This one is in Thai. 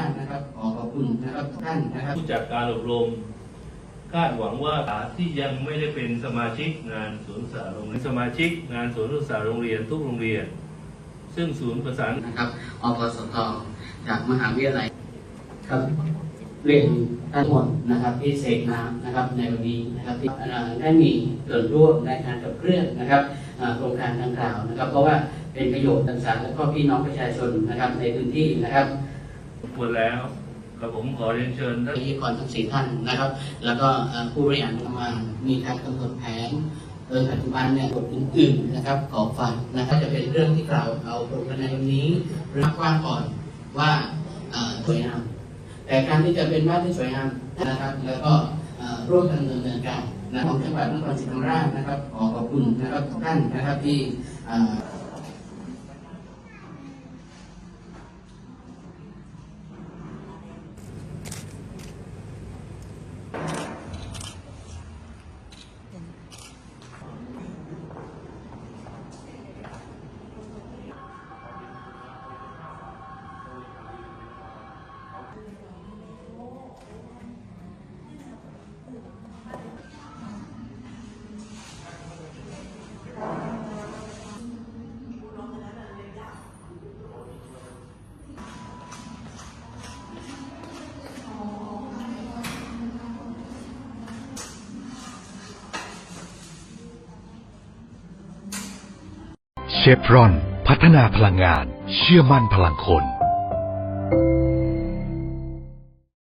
ากนะครับขอขอบคุณนะครับทุกท่านนะครับผู้จัดการอบรมคาดหวังว่าที่ยังไม่ได้เป็นสมาชิกงานสวนศึกษาโรงเรียนสมาชิกงานสวนศึกษาโรงเรียนทุกโรงเรียน ซึ่งศูนย์ประสานนะครับอปสทจากมหาวิทยาลัยครับเรียนทั้งหมดนะครับที่เสกน้ำนะครับในวันนี้นะครับที่เอ่อได้มีส่วนร่วมในการขับเคลื่อนนะครับอ่าโครงการดังกล่าวนะครับ เพราะว่าเป็นประโยชน์ต่างๆและก็พี่น้องประชาชนนะครับในพื้นที่นะครับ หมดแล้วกับผมขอเรียนเชิญท่านวิทยากรทั้งสี่ท่านนะครับ แล้วก็ผู้บริหารทำงานมีการกำหนดแผนโดยปัจจุบันเนี่ยบทอื่นๆนะครับขอฝากนะครับจะเป็นเรื่องที่กล่าวเอาบทในวันนี้รับกว้างก่อนว่าสวยงามแต่การที่จะเป็นบ้านที่สวยงามนะครับ แล้วก็ร่วมกันดำเนินการนะของจังหวัดนครศรีธรรมราชนะครับขอขอบคุณนะครับทุกท่านนะครับที่ เชฟรอน พัฒนาพลังงาน เชื่อมั่นพลังคน